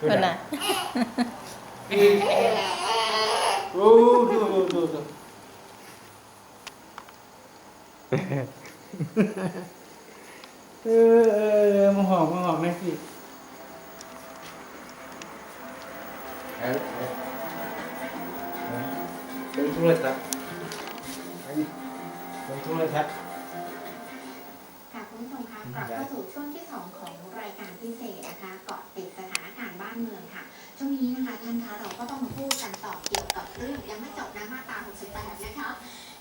เพิ่นน่ะโอ้ดูดูดูดูเออเออมาหอมมาหอมแม่สิเอาเออเป็นโทรศัพท์อันนี้เป็นโทรศัพท์ค่ะคุณผู้ชมคะกลับเข้าสู่ช่วงที่2ของรายการพิเศษนะคะ เราก็ต้องมาพูดกันต่อเกี่ยวกับเรื่องยังไม่จบนะมาตรา 68 นะคะ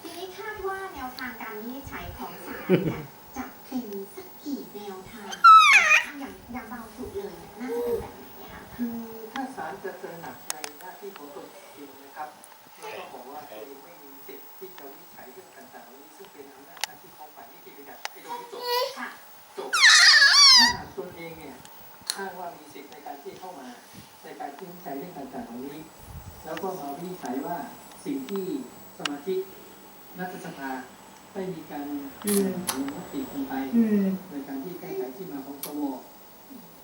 ทีนี้คาดว่าแนวทางการวินิจฉัยของศาลเนี่ยจะเป็นสักกี่แนวทางนะคะอย่างอย่างเบาสุดเลยเนี่ยน่าจะเป็นแบบไหนอะคะคือถ้าศาลจะตระหนักในหน้าที่ของตนเองนะครับแล้วก็บอกว่าตัวเองไม่มีสิทธิ์ที่จะวินิจฉัยเรื่องต่างๆเหล่านี้ซึ่งเป็นอำนาจหน้าที่ของฝ่ายนิติบัญญัติไอ้ตรงนี้จบค่ะจบถ้าหากตนเองเนี่ยอ้างว่ามีสิทธิ์ในการ วินิจฉัยเรื่องต่างๆเหล่านี้ แล้วก็มาวินิจฉัยว่าสิ่งที่สมาชิกรัฐสภาได้มีการลงมติกันไปในการที่แก้ไขที่มาของสว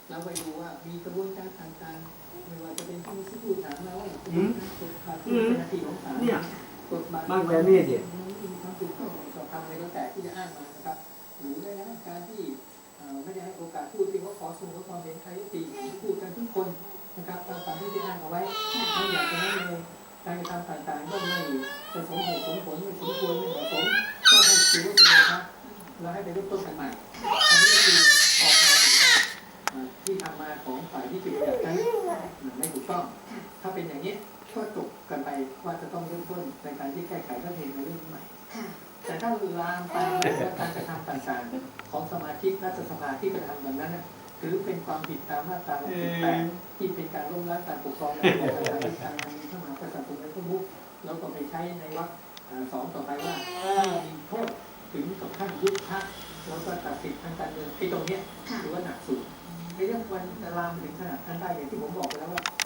แล้วไปดูว่ามีกระบวนการต่างๆไม่ว่าจะเป็นที่สักครู่ถามมาว่ากระบวนการกฎหมายที่เป็นหน้าที่ของศาลเนี่ยกฎหมายบ้านแบบนี้ดิมีความถูกต้องต่อทำอะไรก็แต่ที่จะอ้างมานะครับหรือแม้กระทั่งการที่เอ่อไม่ได้ให้โอกาสพูดที่เขาขอเสนอความเห็นใครติพูดกันทุกคนนะ ครับตามตามที่ได้อ้งเอาไว้ไม่อยากจะให้เลยการกระทำต่างๆก็ไม่ประสมเหตุสมผลไม่สมควรไม่เหมาะสมก็ให้ถือว่าเป็นโมฆะแล้วให้ไปเริ่มต้นกันใหม่อันนี้คือออกมาถือว่าที่ทำมาของฝ่ายที่เป็นแบบนั้นไม่ถูกต้อง ถ้าเป็นอย่างนี้ก็จบกันไปว่าจะต้องเริ่มต้นในการที่แก้ไขรัฐธรรมนูญในเรื่องใหม่แต่ถ้าลามไปว่าการกระทำต่างๆ ของสมาชิกรัฐสภาที่กระทำแบบนั้นน่ะ ถือเป็นความผิดตามมาตรา68ที่เป็นการล้มล้างการปกครองและการกระทำการมีพระมหากษัตริย์ทรงเป็นผู้มุขแล้วก็ไปใช้ในวรรคเอ่อสองต่อไปว่าถ้ามีโทษถึงกับขั้นยุบพักแล้วก็ตัดสิทธิ์ทางการเมืองไอ้ตรงเนี้ยค่ะถือว่าหนักสุดในเรื่องวันจะลามถึงขนาดนั้นได้อย่างที่ผมบอกไปแล้วว่า